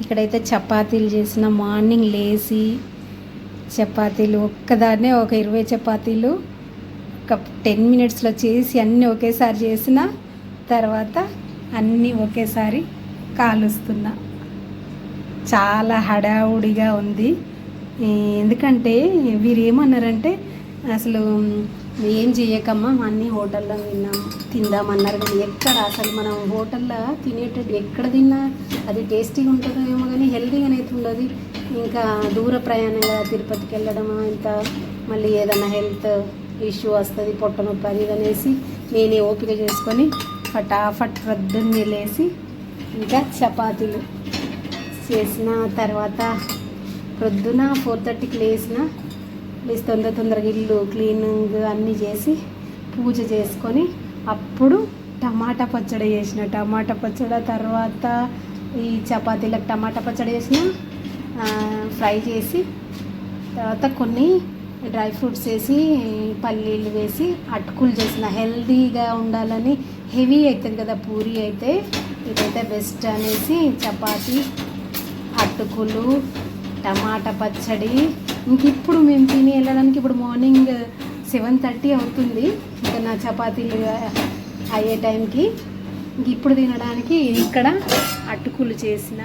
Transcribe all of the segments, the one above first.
ఇక్కడైతే చపాతీలు చేసిన మార్నింగ్ లేచి చపాతీలు ఒక్కదాన్నే ఒక ఇరవై చపాతీలు ఒక టెన్ మినిట్స్లో చేసి అన్నీ ఒకేసారి చేసిన తర్వాత అన్నీ ఒకేసారి కాలుస్తున్నా. చాలా హడావుడిగా ఉంది. ఎందుకంటే వీరు ఏమన్నారంటే అసలు ఏం చేయకమ్మా అన్నీ హోటల్లో తిన్నాం తిందామన్నారు కానీ ఎక్కడ అసలు మనం హోటల్లో తినేటట్టు ఎక్కడ తిన్నా అది టేస్టీగా ఉంటుందో ఏమో కానీ హెల్తీగానే అయితే ఉండదు. ఇంకా దూర ప్రయాణంగా తిరుపతికి వెళ్ళడం ఇంత మళ్ళీ ఏదైనా హెల్త్ ఇష్యూ వస్తుంది పొట్ట నొప్పి అది అనేసి నేనే ఓపిక చేసుకొని ఫటాఫట్ ప్రొద్దున్నే లేసి ఇంకా చపాతీలు చేసిన తర్వాత ప్రొద్దున ఫోర్ థర్టీకి లేసిన లేచి తొందర తొందరగా ఇల్లు క్లీనింగ్ అన్నీ చేసి పూజ చేసుకొని అప్పుడు టమాటా పచ్చడి చేసిన. టమాటా పచ్చడి తర్వాత ఈ చపాతీలకు టమాటా పచ్చడి చేసిన ఫ్రై చేసి తర్వాత కొన్ని డ్రై ఫ్రూట్స్ వేసి పల్లీలు వేసి అటుకులు చేసిన. హెల్దీగా ఉండాలని హెవీ అవుతుంది కదా పూరి అయితే. ఇదైతే బెస్ట్ అనేసి చపాతీ అటుకులు టమాటా పచ్చడి. ఇంక ఇప్పుడు మేము తిని వెళ్ళడానికి ఇప్పుడు మార్నింగ్ సెవెన్ థర్టీ అవుతుంది. ఇంకా నా చపాతీలు అయ్యే టైంకి. ఇంక ఇప్పుడు తినడానికి ఇక్కడ అటుకులు చేసిన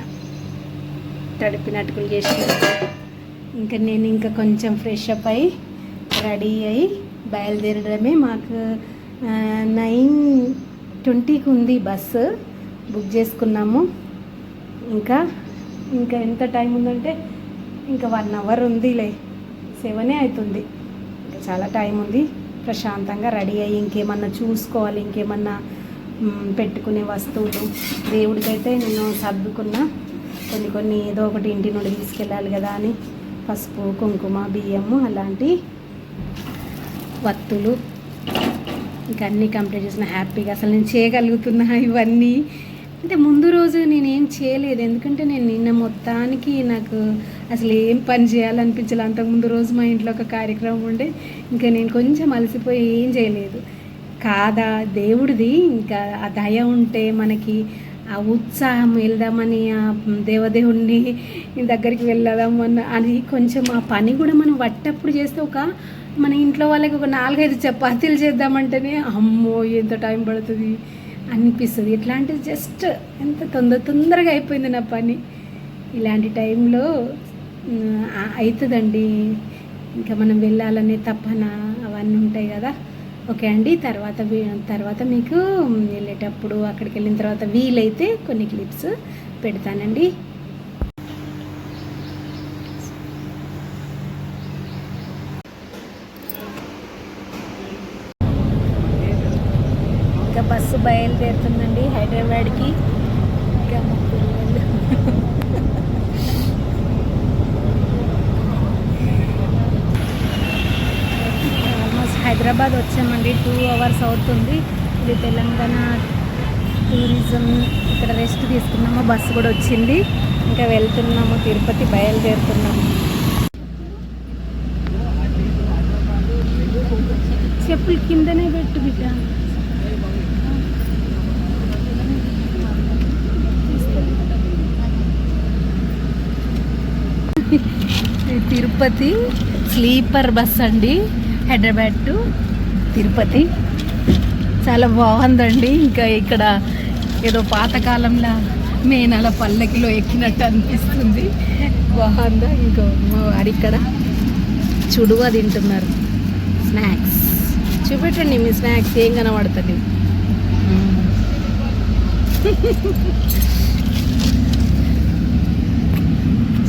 తడిపిన అటుకులు చేసిన. ఇంకా నేను ఇంకా కొంచెం ఫ్రెష్ అప్ అయి రెడీ అయి బయలుదేరడమే మాకు నైన్ ట్వంటీకి ఉంది బస్సు బుక్ చేసుకున్నాము. ఇంకా ఇంకా ఎంత టైం ఉందంటే ఇంకా వన్ అవర్ ఉందిలే. సెవెనే అవుతుంది ఇంకా చాలా టైం ఉంది. ప్రశాంతంగా రెడీ అయ్యి ఇంకేమన్నా చూసుకోవాలి ఇంకేమన్నా పెట్టుకునే వస్తువులు. దేవుడికైతే నేను సర్దుకున్నా. కొన్ని కొన్ని ఏదో ఒకటి ఇంటి నుండి తీసుకెళ్ళాలి కదా అని. పసుపు కుంకుమ బియ్యము అలాంటి వత్తులు. ఇంకా అన్నీ కంప్లీట్ చేసిన హ్యాపీగా. అసలు నేను చేయగలుగుతున్నా ఇవన్నీ. అంటే ముందు రోజు నేనేం చేయలేదు. ఎందుకంటే నేను నిన్న మొత్తానికి నాకు అసలు ఏం పని చేయాలనిపించలే. అంతకు ముందు రోజు మా ఇంట్లో ఒక కార్యక్రమం ఉండే. ఇంకా నేను కొంచెం అలసిపోయి ఏం చేయలేదు. కాదా దేవుడిది. ఇంకా ఆ దయ ఉంటే మనకి ఆ ఉత్సాహం వెళ్దామని ఆ దేవదేవుణ్ణి దగ్గరికి వెళ్దామన్న అది కొంచెం ఆ పని కూడా మనం వట్టప్పుడు చేస్తే ఒక మన ఇంట్లో వాళ్ళకి ఒక నాలుగైదు చపాతీలు చేద్దామంటేనే అమ్మో ఎంత టైం పడుతుంది అనిపిస్తుంది. ఇట్లాంటిది జస్ట్ ఎంత తొందర తొందరగా అయిపోయింది నా పని. ఇలాంటి టైంలో అవుతుందండి. ఇంకా మనం వెళ్ళాలనే తపన అవన్నీ ఉంటాయి కదా. ఓకే అండి. తర్వాత తర్వాత మీకు వెళ్ళేటప్పుడు అక్కడికి వెళ్ళిన తర్వాత వీలైతే కొన్ని క్లిప్స్ పెడతానండి ఇంకా బస్సు బయలుదేరుతుందండి హైదరాబాద్కి ఇంకా మా పిల్లలు ఆల్మోస్ట్ హైదరాబాద్ వచ్చామండి. టూ అవర్స్ అవుతుంది. ఇది తెలంగాణ టూరిజం ఇక్కడ రెస్ట్ తీసుకున్నాము. బస్సు కూడా వచ్చింది. ఇంకా వెళ్తున్నాము. తిరుపతి బయలుదేరుతున్నాము. చెప్పులు కిందనే పెట్టు బిడ్డ. ఇది తిరుపతి స్లీపర్ బస్ అండి. హైదరాబాద్ టు తిరుపతి. చాలా బాగుందండి. ఇంకా ఇక్కడ ఏదో పాతకాలంలో నేను అలా పల్లకిలో ఎక్కినట్టు అనిపిస్తుంది. బాగుందా? ఇంకో మా వారి ఇక్కడ చుడువ తింటున్నారు. స్నాక్స్. చూపెట్టండి మీ స్నాక్స్ ఏం కనబడుతుంది?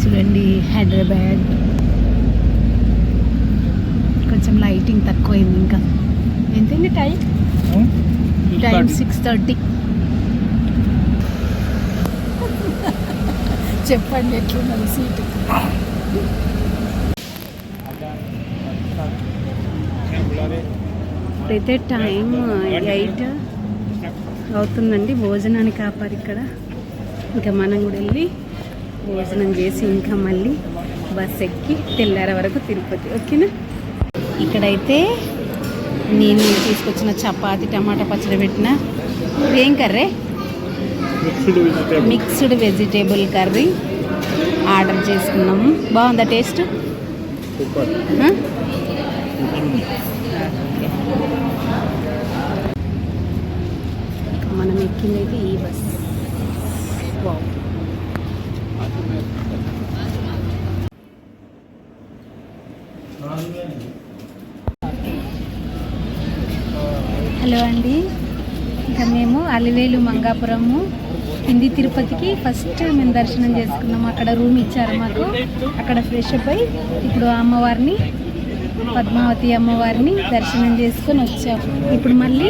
చూడండి హైదరాబాద్. కొంచెం లైటింగ్ తక్కువైంది ఇంకా. ఎంతండి టైం? టైం సిక్స్ థర్టీ చెప్పండి ఎట్లున్నది సీటు ఇప్పుడైతే టైం ఎయిట్ అవుతుందండి భోజనానికి ఆపారు ఇక్కడ. ఇంకా మనం కూడా వెళ్ళి భోజనం చేసి ఇంకా మళ్ళీ బస్ ఎక్కి తెల్లార వరకు తిరుపతి. ఓకేనా? ఇక్కడైతే నేను తీసుకొచ్చిన చపాతి టమాటా పచ్చడి పెట్టిన. ఏం curry? Mixed vegetable curry. Order చేసుకున్నాము. బాగుందా టేస్ట్? ఆ? మనం ఎక్కిందైతే ఈ బస్. వావ్. హలో అండి ఇంకా మేము అలివేలు మంగాపురము కింది తిరుపతికి ఫస్ట్ మేము దర్శనం చేసుకున్నాము. అక్కడ రూమ్ ఇచ్చారు మాకు. అక్కడ ఫ్రెష్ అప్ అయి ఇప్పుడు అమ్మవారిని పద్మావతి అమ్మవారిని దర్శనం చేసుకొని వచ్చాము. ఇప్పుడు మళ్ళీ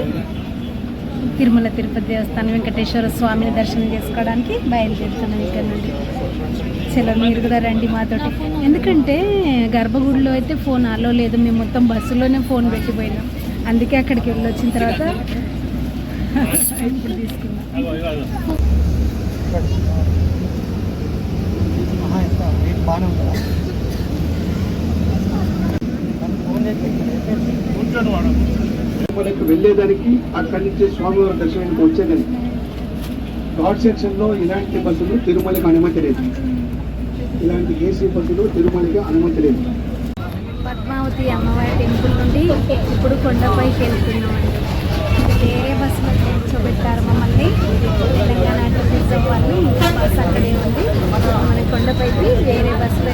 తిరుమల తిరుపతి దేవస్థానం వెంకటేశ్వర స్వామిని దర్శనం చేసుకోవడానికి బయలుదేరుతున్నాం ఇక్కడ నుండి. చలో మీరు కూడా రండి మాతోటి. ఎందుకంటే గర్భగుడిలో అయితే ఫోన్ అలో లేదు. మేము మొత్తం బస్సులోనే ఫోన్ పెట్టిపోయినాం. అందుకే అక్కడికి వెళ్ళి వచ్చిన తర్వాత బాగానే ఉందా తిరుమలకు వెళ్ళేదానికి అక్కడి నుంచి స్వామివారి దర్శనానికి వచ్చేదానికి ఘాట్ సెక్షన్లో ఇలాంటి బస్సులు తిరుమలకి అనుమతి లేదు. ఇలాంటి ఏసీ బస్సులు తిరుమలకి అనుమతి లేదు. పద్మావతి అమ్మవారి టెంపుల్ నుండి ఇప్పుడు కొండపైకి వెళ్తున్నామండి. వేరే బస్సులో కూర్చోబెట్టారు మమ్మల్ని. తెలంగాణ టూరిజం వాళ్ళు ఇంకా బస్సు అక్కడే ఉంది. మన కొండపైకి వేరే బస్సులో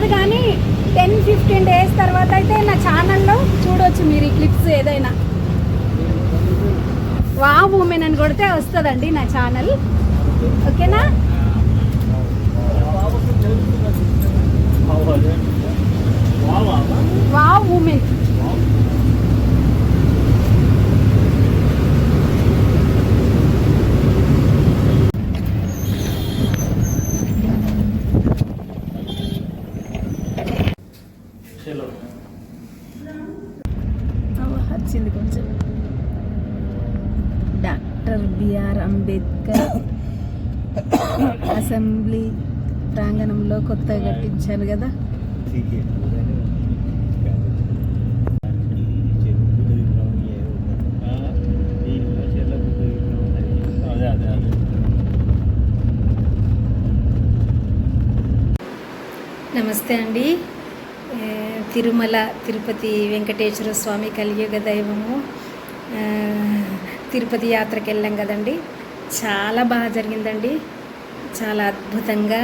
కాదు కానీ టెన్ ఫిఫ్టీన్ డేస్ తర్వాత అయితే నా ఛానల్లో చూడవచ్చు మీరు ఈ క్లిప్స్ ఏదైనా. వా ఉమెన్ అని కొడితే వస్తుందండి నా ఛానల్. ఓకేనా? వా ఉమెన్ కట్టించారు కదా. నమస్తే అండి. తిరుమల తిరుపతి వెంకటేశ్వర స్వామి కలియుగ దైవము. తిరుపతి యాత్రకి వెళ్ళాం కదండి. చాలా బాగా జరిగిందండి. చాలా అద్భుతంగా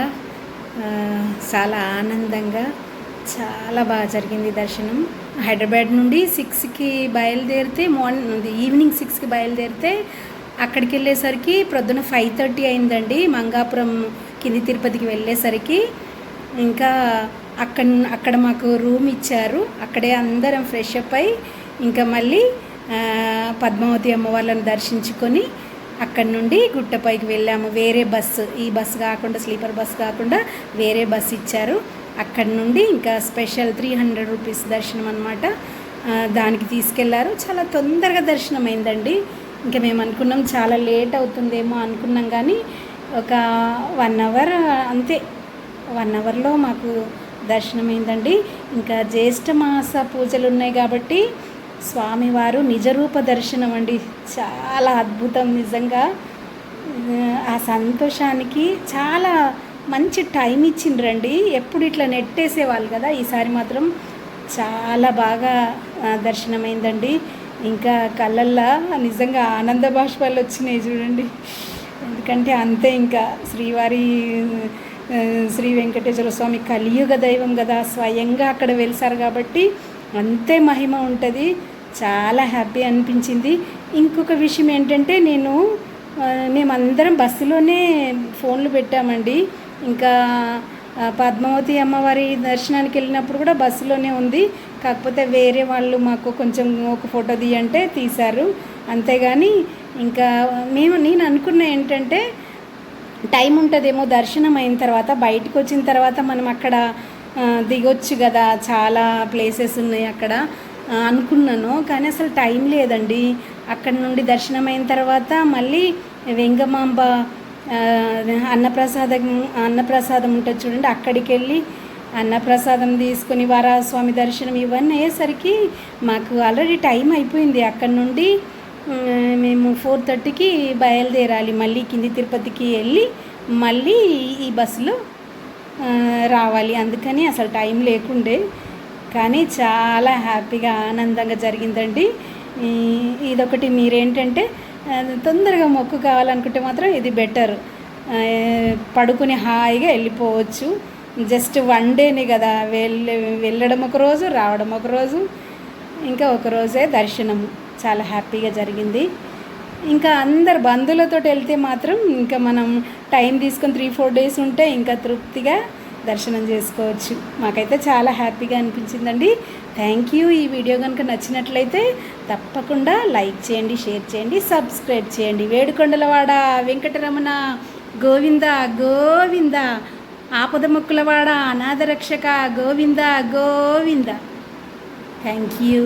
చాలా ఆనందంగా చాలా బాగా జరిగింది దర్శనం. హైదరాబాద్ నుండి సిక్స్కి బయలుదేరితే మార్నింగ్ ఈవినింగ్ సిక్స్కి బయలుదేరితే అక్కడికి వెళ్ళేసరికి ప్రొద్దున ఫైవ్ థర్టీ అయిందండి. మంగాపురం కింది తిరుపతికి వెళ్ళేసరికి ఇంకా అక్కడ అక్కడ మాకు రూమ్ ఇచ్చారు. అక్కడే అందరం ఫ్రెష్ అప్ అయి ఇంకా మళ్ళీ పద్మావతి అమ్మవార్లను దర్శించుకొని అక్కడ నుండి గుట్టపైకి వెళ్ళాము. వేరే బస్సు ఈ బస్సు కాకుండా స్లీపర్ బస్సు కాకుండా వేరే బస్సు ఇచ్చారు. అక్కడ నుండి ఇంకా స్పెషల్ త్రీ హండ్రెడ్ రూపీస్ దర్శనం అనమాట దానికి తీసుకెళ్ళారు. చాలా తొందరగా దర్శనం అయిందండి ఇంకా మేము అనుకున్నాం చాలా లేట్ అవుతుందేమో అనుకున్నాం కానీ ఒక వన్ అవర్ అంతే. వన్ అవర్లో మాకు దర్శనం అయిందండి ఇంకా జ్యేష్ఠ మాస పూజలు ఉన్నాయి కాబట్టి స్వామివారు నిజరూప దర్శనం అండి. చాలా అద్భుతం నిజంగా. ఆ సంతోషానికి చాలా మంచి టైం ఇచ్చిండ్రండి. ఎప్పుడు ఇట్లా నెట్టేసేవాళ్ళు కదా ఈసారి మాత్రం చాలా బాగా దర్శనమైందండి. ఇంకా కళ్ళల్లో నిజంగా ఆనంద బాష్పాలు వచ్చినాయి చూడండి. ఎందుకంటే అంతే ఇంకా శ్రీవారి శ్రీ వెంకటేశ్వర స్వామి కలియుగ దైవం కదా స్వయంగా అక్కడ వెలిసారు కాబట్టి అంతే మహిమ ఉంటుంది. చాలా హ్యాపీ అనిపించింది. ఇంకొక విషయం ఏంటంటే నేను మేమందరం బస్సులోనే ఫోన్లు పెట్టామండి. ఇంకా పద్మావతి అమ్మవారి దర్శనానికి వెళ్ళినప్పుడు కూడా బస్సులోనే ఉంది. కాకపోతే వేరే వాళ్ళు మాకు కొంచెం ఒక ఫోటో తీయంటే తీశారు. అంతేగాని ఇంకా మేము నేను అనుకున్న ఏంటంటే టైం ఉంటుందేమో దర్శనం అయిన తర్వాత బయటకు వచ్చిన తర్వాత మనం అక్కడ దిగొచ్చు కదా చాలా ప్లేసెస్ ఉన్నాయి అక్కడ. అనుకున్నాను కానీ అసలు టైం లేదండి. అక్కడ నుండి దర్శనం అయిన తర్వాత మళ్ళీ వెంగమాంబ అన్నప్రసాదం అన్నప్రసాదం ఉంటుంది చూడండి అక్కడికి వెళ్ళి అన్నప్రసాదం తీసుకుని వారాస్వామి దర్శనం ఇవన్నీ అయ్యేసరికి మాకు ఆల్రెడీ టైం అయిపోయింది. అక్కడ నుండి మేము ఫోర్ థర్టీకి బయలుదేరాలి. మళ్ళీ కింది తిరుపతికి వెళ్ళి మళ్ళీ ఈ బస్సులో రావాలి. అందుకని అసలు టైం లేకుండే. కానీ చాలా హ్యాపీగా ఆనందంగా జరిగిందండి. ఇదొకటి మీరేంటంటే తొందరగా మొక్కు కావాలనుకుంటే మాత్రం ఇది బెటర్. పడుకుని హాయిగా వెళ్ళిపోవచ్చు. జస్ట్ వన్ డేనే కదా. వెళ్ళ వెళ్ళడం ఒక రోజు రావడం ఒక రోజు ఇంకా ఒక రోజే చాలా హ్యాపీగా జరిగింది. ఇంకా అందరు బంధువులతో వెళ్తే మాత్రం ఇంకా మనం టైం తీసుకొని త్రీ ఫోర్ డేస్ ఉంటే ఇంకా తృప్తిగా దర్శనం చేసుకోవచ్చు. మాకైతే చాలా హ్యాపీగా అనిపించిందండి. థ్యాంక్ యూ ఈ వీడియో కనుక నచ్చినట్లయితే తప్పకుండా లైక్ చేయండి షేర్ చేయండి సబ్స్క్రైబ్ చేయండి. వేడుకొండలవాడ వెంకటరమణ గోవింద గోవింద ఆపద మొక్కులవాడ అనాథ రక్షక గోవింద గోవింద. Thank you